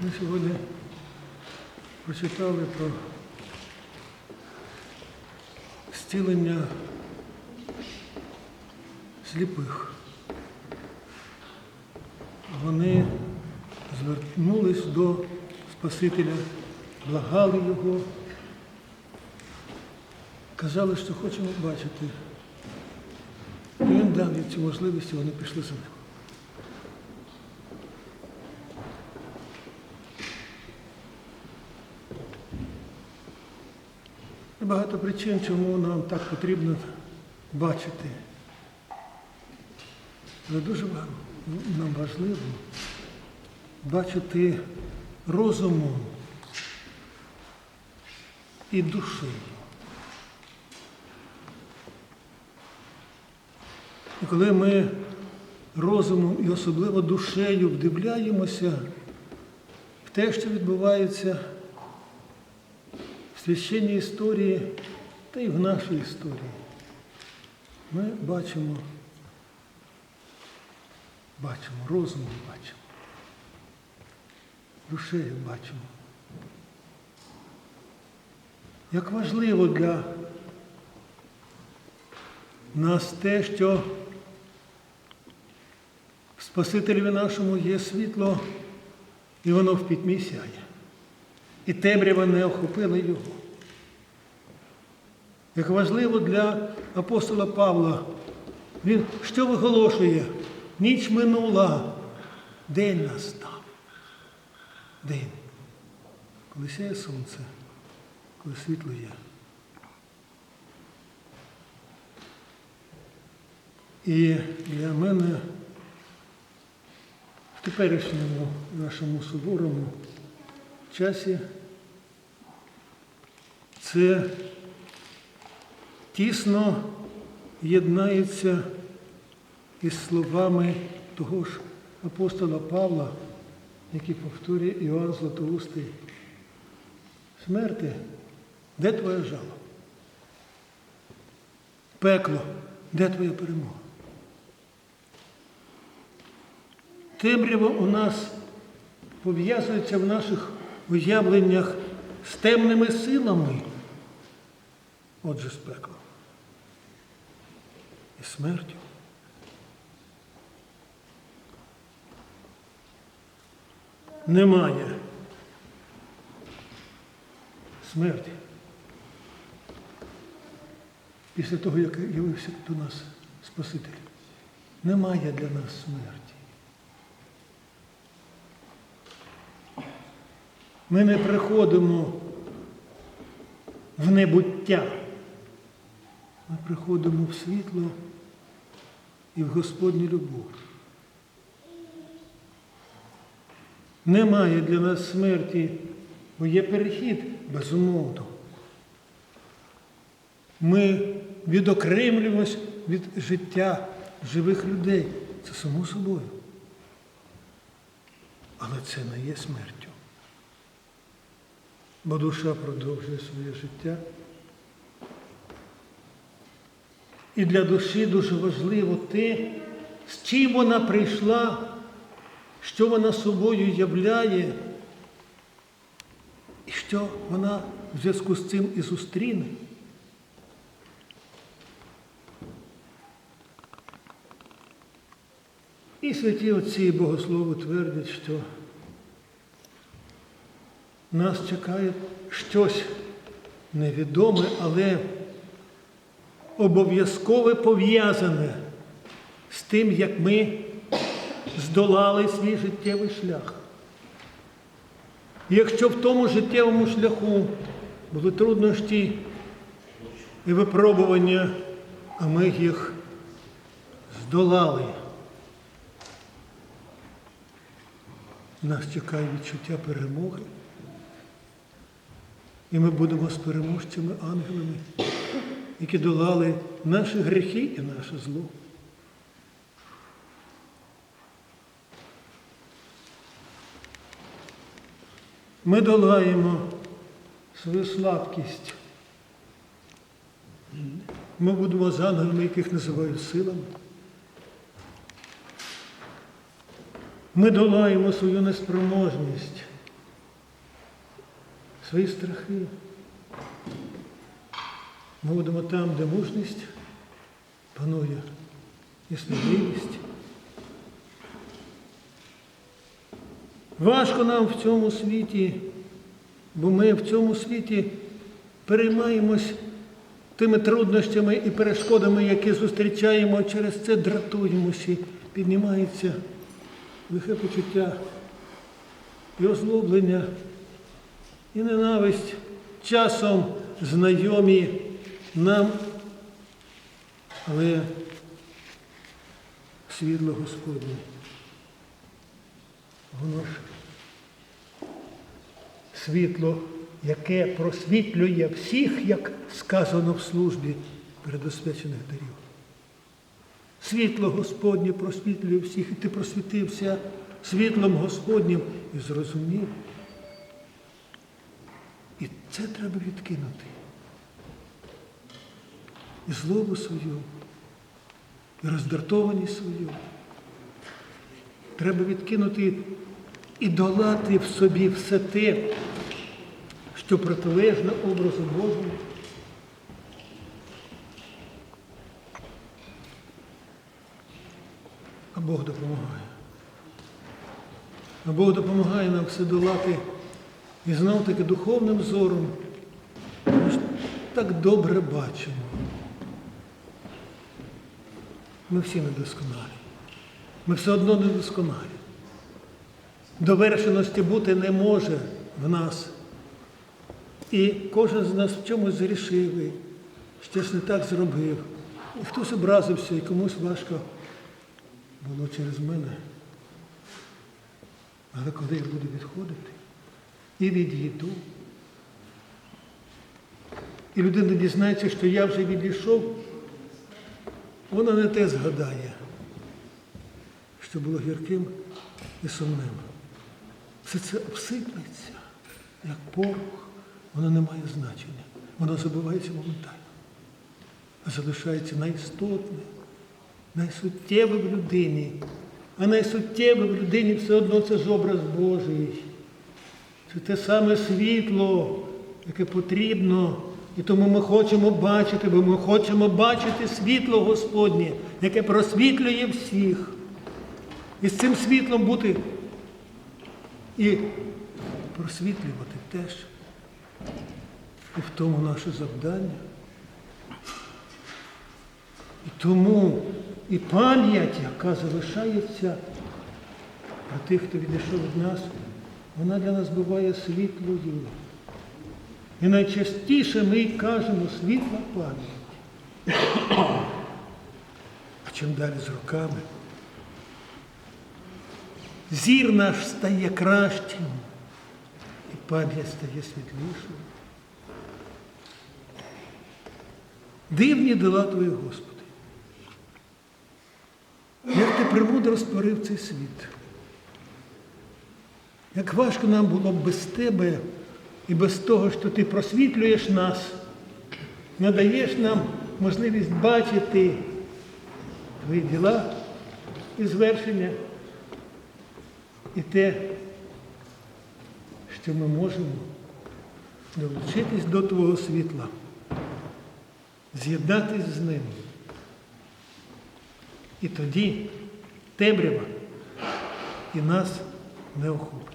Ми сьогодні прочитали про зцілення сліпих. Вони звернулись до Спасителя, благали його, казали, що хочемо бачити. І він дав їм цю можливість, і вони пішли за ним. І багато причин, чому нам так потрібно бачити. Але дуже нам важливо бачити розумом і душею. І коли ми розумом і особливо душею вдивляємося в те, що відбувається священній історії та й в нашій історії, ми бачимо, бачимо, розумом бачимо, душею бачимо. Як важливо для нас те, що в Спасителеві нашому є світло, і воно в пітьмі сяє. І темрява не охопила його. Як важливо для апостола Павла, він що виголошує? Ніч минула, день настав. День. Коли сяє сонце, коли світло є. І для мене в теперішньому нашому суворому часі це тісно єднається із словами того ж апостола Павла, який повторює Іоанн Златоустий. Смерти, де твоя жало? Пекло, де твоя перемога? Темрява у нас пов'язується в наших уявленнях з темними силами, отже, з пеклом і смертю. Немає смерті. Після того, як явився до нас Спаситель, немає для нас смерті. Ми не приходимо в небуття. Ми приходимо в світло і в Господню любов. Немає для нас смерті, бо є перехід безумовно. Ми відокремлюємось від життя живих людей. Це само собою. Але це не є смертю. Бо душа продовжує своє життя. І для душі дуже важливо те, з чим вона прийшла, що вона собою являє, і що вона в зв'язку з цим і зустріне. І святі отці і богослови твердять, що нас чекає щось невідоме, але обов'язкове пов'язане з тим, як ми здолали свій життєвий шлях. Якщо в тому життєвому шляху були труднощі і випробування, а ми їх здолали, нас чекає відчуття перемоги. І ми будемо з переможцями ангелами, які долали наші гріхи і наше зло. Ми долаємо свою слабкість. Ми будемо з ангелами, яких називають силами. Ми долаємо свою неспроможність. Свої страхи. Ми будемо там, де мужність панує і сміливість. Важко нам в цьому світі, бо ми в цьому світі переймаємось тими труднощами і перешкодами, які зустрічаємо, через це дратуємося, піднімається лихе почуття і озлоблення, і ненависть часом знайомі нам, але світло Господнє. Воно ж світло, яке просвітлює всіх, як сказано в службі передосвячених дарів. Світло Господнє просвітлює всіх, і ти просвітився світлом Господнім і зрозумів. Це треба відкинути. І злобу свою, і роздратованість свою. Треба відкинути і долати в собі все те, що протилежно образу Божому. А Бог допомагає. А Бог допомагає нам все долати і знов таки духовним зором. Ми ж так добре бачимо. Ми всі недосконалі. Ми все одно недосконалі. Довершеності бути не може в нас. І кожен з нас в чомусь зрішив, і щось не так зробив. І хтось образився, і комусь важко було через мене. Але коли я буду відходити і відійду, і людина дізнається, що я вже відійшов, вона не те згадає, що було гірким і сумним. Все це обсиплеться, як порох, воно не має значення. Воно забувається моментально. А залишається найістотне, найсуттєве в людині. А найсуттєве в людині все одно це ж образ Божий. Це те саме світло, яке потрібно. І тому ми хочемо бачити, бо ми хочемо бачити світло Господнє, яке просвітлює всіх. І з цим світлом бути і просвітлювати теж. І в тому наше завдання. І тому і пам'ять, яка залишається про тих, хто відійшов від нас, вона для нас буває світлою. І найчастіше ми кажемо світла пам'ять. А чим далі з роками, зір наш стає кращим, і пам'ять стає світлішою. Дивні дела Твої, Господи. Як ти премудро створив цей світ. Як важко нам було б без тебе і без того, що ти просвітлюєш нас, надаєш нам можливість бачити твої діла і звершення, і те, що ми можемо долучитись до Твого світла, з'єднатись з ним. І тоді темрява і нас не охопить.